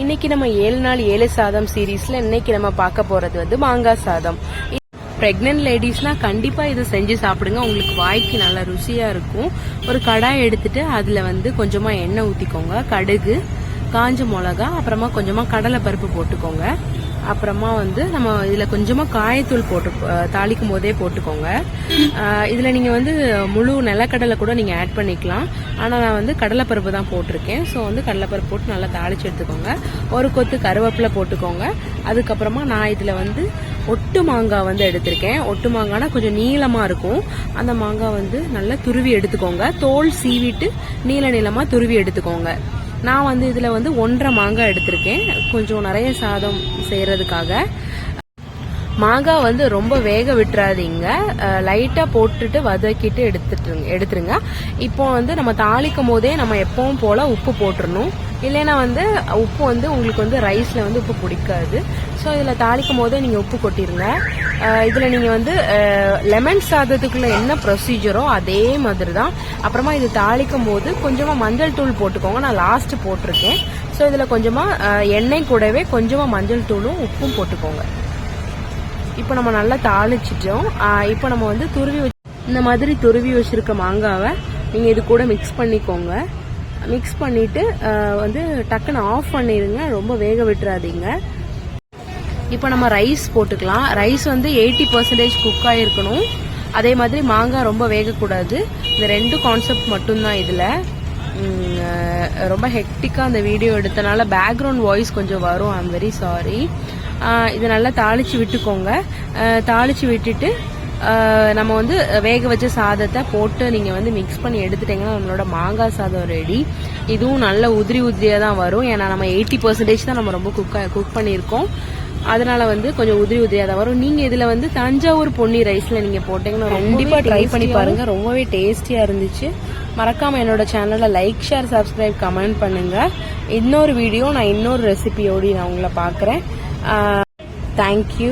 இன்னைக்கு நம்ம ஏழு நாள் ஏழு சாதம் சீரீஸ்ல இன்னைக்கு நம்ம பார்க்க போறது வந்து மாங்காய் சாதம். பிரெக்னென்ட் லேடிஸ்னா கண்டிப்பா இது செஞ்சு சாப்பிடுங்க. உங்களுக்கு வாய்க்கு நல்லா ருசியா இருக்கும். ஒரு கடாய் எடுத்துட்டு அதுல வந்து கொஞ்சமா எண்ணெய் ஊத்திக்கோங்க. கடுகு காஞ்ச மிளகா அப்புறமா கொஞ்சமா கடலை பருப்பு போட்டுக்கோங்க. அப்புறமா வந்து நம்ம இதில் கொஞ்சமாக காயத்தூள் போட்டு தாளிக்கும் போதே போட்டுக்கோங்க. இதில் நீங்கள் வந்து முழு நிலக்கடலை கூட நீங்கள் ஆட் பண்ணிக்கலாம். ஆனால் நான் வந்து கடலைப்பருப்பு தான் போட்டிருக்கேன். ஸோ வந்து கடலைப்பருப்பு போட்டு நல்லா தாளிச்சு எடுத்துக்கோங்க. ஒரு கொத்து கருவேப்பிலை போட்டுக்கோங்க. அதுக்கப்புறமா நான் இதில் வந்து ஒட்டு மாங்காய் வந்து எடுத்திருக்கேன். ஒட்டு மாங்காய்னா கொஞ்சம் நீளமாக இருக்கும். அந்த மாங்காய் வந்து நல்லா துருவி எடுத்துக்கோங்க. தோல் சீவிட்டு நீள நீளமாக துருவி எடுத்துக்கோங்க. நான் வந்து இதில் வந்து ஒன்றரை மாங்காய் எடுத்திருக்கேன். கொஞ்சம் நிறைய சாதம் செய்கிறதுக்காக மாங்காய் வந்து ரொம்ப வேக விட்டுறாதீங்க. லைட்டாக போட்டுட்டு வதக்கிட்டு எடுத்துட்டு எடுத்துருங்க. இப்போ வந்து நம்ம தாளிக்கும் போதே நம்ம எப்பவும் போல் உப்பு போட்டுடணும் இல்லைன்னா வந்து உப்பு வந்து உங்களுக்கு வந்து ரைஸில் வந்து உப்பு பிடிக்காது. ஸோ இதில் தாளிக்கும் போதே நீங்கள் உப்பு கொட்டிடுங்க இதில் நீங்கள் வந்து லெமன் சாதத்துக்குள்ள என்ன ப்ரொசீஜரோ அதே மாதிரி தான் அப்புறமா இது தாளிக்கும் போது கொஞ்சமாக மஞ்சள் தூள் போட்டுக்கோங்க. நான் லாஸ்ட்டு போட்டிருக்கேன். ஸோ இதில் கொஞ்சமாக எண்ணெய் கூடவே கொஞ்சமாக மஞ்சள் தூளும் உப்பும் போட்டுக்கோங்க. இப்போ நம்ம நல்லா தாளிச்சிட்டோம். இப்போ நம்ம வந்து துருவி வச்சு இந்த மாதிரி துருவி வச்சுருக்க மாங்காவை நீங்கள் இது கூட மிக்ஸ் பண்ணிக்கோங்க. மிக்ஸ் பண்ணிட்டு வந்து டக்குன்னு ஆஃப் பண்ணிடுங்க ரொம்ப வேக விட்டுறாதீங்க. இப்போ நம்ம ரைஸ் போட்டுக்கலாம். ரைஸ் வந்து எயிட்டி பர்சன்டேஜ் குக் ஆகிருக்கணும் அதே மாதிரி மாங்காய் ரொம்ப வேகக்கூடாது. இந்த ரெண்டு கான்செப்ட் மட்டும்தான் இதில். ரொம்ப ஹெக்டிக்காக அந்த வீடியோ எடுத்தனால பேக்ரவுண்ட் வாய்ஸ் கொஞ்சம் வரும். ஐம் வெரி சாரி இதை நல்லா தாளித்து விட்டுக்கோங்க. தாளித்து விட்டுட்டு நம்ம வந்து வேக வச்ச சாதத்தை போட்டு நீங்கள் வந்து மிக்ஸ் பண்ணி எடுத்துட்டீங்கன்னா நம்மளோட மாங்காய் சாதம் ரெடி இதுவும் நல்ல உதிரி உதிரியாக தான் வரும். ஏன்னா நம்ம எயிட்டி பர்சன்டேஜ் தான் நம்ம ரொம்ப குக் குக் பண்ணியிருக்கோம். அதனால வந்து கொஞ்சம் உதிரி உதிரியா தான் வரும். நீங்க இதுல வந்து தஞ்சாவூர் பொன்னி ரைஸ்ல நீங்க போட்டீங்கன்னா கண்டிப்பா ட்ரை பண்ணி பாருங்க. ரொம்பவே டேஸ்டியா இருந்துச்சு. மறக்காம என்னோட சேனலை லைக் ஷேர் சப்ஸ்கிரைப் கமெண்ட் பண்ணுங்க. இன்னொரு வீடியோ நான் இன்னொரு ரெசிபியோடு நான் உங்களை பார்க்குறேன். தேங்க்யூ